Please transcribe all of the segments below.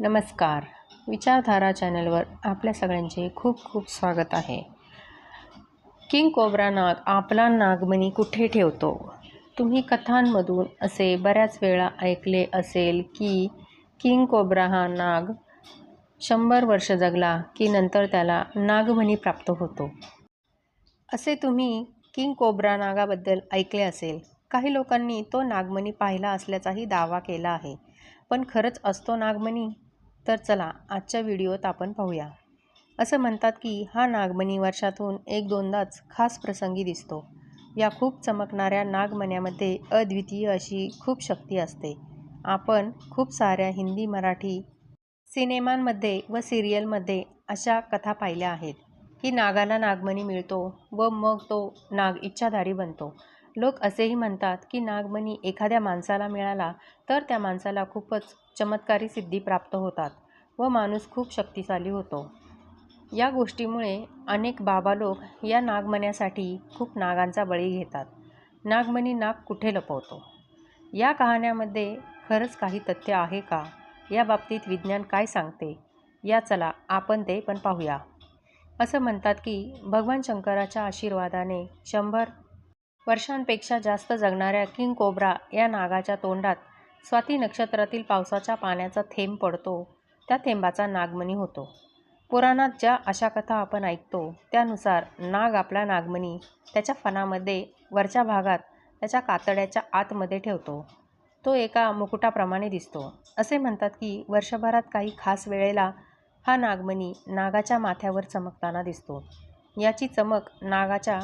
नमस्कार. विचारधारा चॅनलवर आपल्या सगळ्यांचे खूप खूप स्वागत आहे. किंग कोब्रा नाग आपला नागमणी कुठे ठेवतो? तुम्ही कथांमधून असे बऱ्याच वेळा ऐकले असेल की किंग कोब्रा हा नाग शंभर वर्ष जगला की नंतर त्याला नागमणी प्राप्त होतो. असे तुम्ही किंग कोब्रा नागाबद्दल ऐकले असेल. काही लोकांनी तो नागमणी पाहिला असल्याचाही दावा केला आहे. पण खरंच असतो नागमणी? तर चला आजच्या व्हिडिओत आपण पाहूया. असं म्हणतात की हा नागमणी वर्षातून एक दोनदाच खास प्रसंगी दिसतो. या खूप चमकणाऱ्या नागमण्यामध्ये अद्वितीय अशी खूप शक्ती असते. आपण खूप साऱ्या हिंदी मराठी सिनेमांमध्ये व सिरियलमध्ये अशा कथा पाहिल्या आहेत की नागाला नागमणी मिळतो व मग तो नाग इच्छाधारी बनतो. लोक असेही म्हणतात की नागमणी एखाद्या माणसाला मिळाला तर त्या माणसाला खूपच चमत्कारी सिद्धी प्राप्त होतात व माणूस खूप शक्तिशाली होतो. या गोष्टीमुळे अनेक बाबा लोक या नागमण्यासाठी खूप नागांचा बळी घेतात. नागमणी नाग कुठे लपवतो? या कहाण्यामध्ये खरंच काही तथ्य आहे का? या बाबतीत विज्ञान काय सांगते? या चला आपण ते पण पाहूया. असं म्हणतात की भगवान शंकराच्या आशीर्वादाने शंभर वर्षांपेक्षा जास्त जगणाऱ्या किंग कोब्रा या नागाच्या तोंडात स्वाती नक्षत्रातील पावसाच्या पाण्याचा थेंब पडतो. त्या थेंबाचा नागमणी होतो. पुराणात ज्या अशा कथा आपण ऐकतो त्यानुसार नाग आपला नागमणी त्याच्या फणामध्ये वरच्या भागात त्याच्या कातड्याच्या आतमध्ये ठेवतो. तो एका मुकुटाप्रमाणे दिसतो. असे म्हणतात की वर्षभरात काही खास वेळेला हा नागमणी नागाच्या माथ्यावर चमकताना दिसतो. याची चमक नागाच्या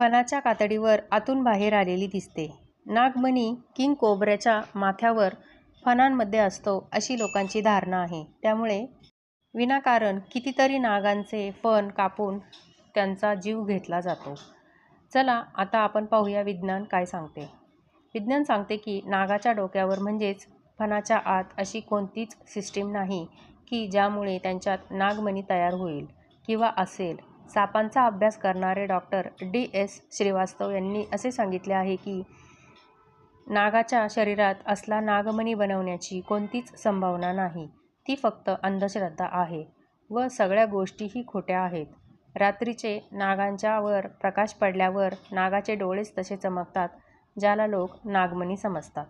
फणाच्या कातडीवर आतून बाहेर आलेली दिसते. नागमणी किंग कोबऱ्याच्या माथ्यावर फणांमध्ये असतो अशी लोकांची धारणा आहे. त्यामुळे विनाकारण कितीतरी नागांचे फण कापून त्यांचा जीव घेतला जातो. चला आता आपण पाहूया विज्ञान काय सांगते. विज्ञान सांगते की नागाच्या डोक्यावर म्हणजेच फणाच्या आत अशी कोणतीच सिस्टीम नाही की ज्यामुळे त्यांच्यात नागमणी तयार होईल किंवा असेल. सापांचा अभ्यास करणारे डॉक्टर डी एस श्रीवास्तव यांनी असे सांगितले आहे की नागाच्या शरीरात असला नागमणी बनवण्याची कोणतीच संभावना नाही. ती फक्त अंधश्रद्धा आहे व सगळ्या गोष्टीही खोट्या आहेत. रात्रीचे नागांच्यावर प्रकाश पडल्यावर नागाचे डोळेच तसे चमकतात ज्याला लोक नागमणी समजतात.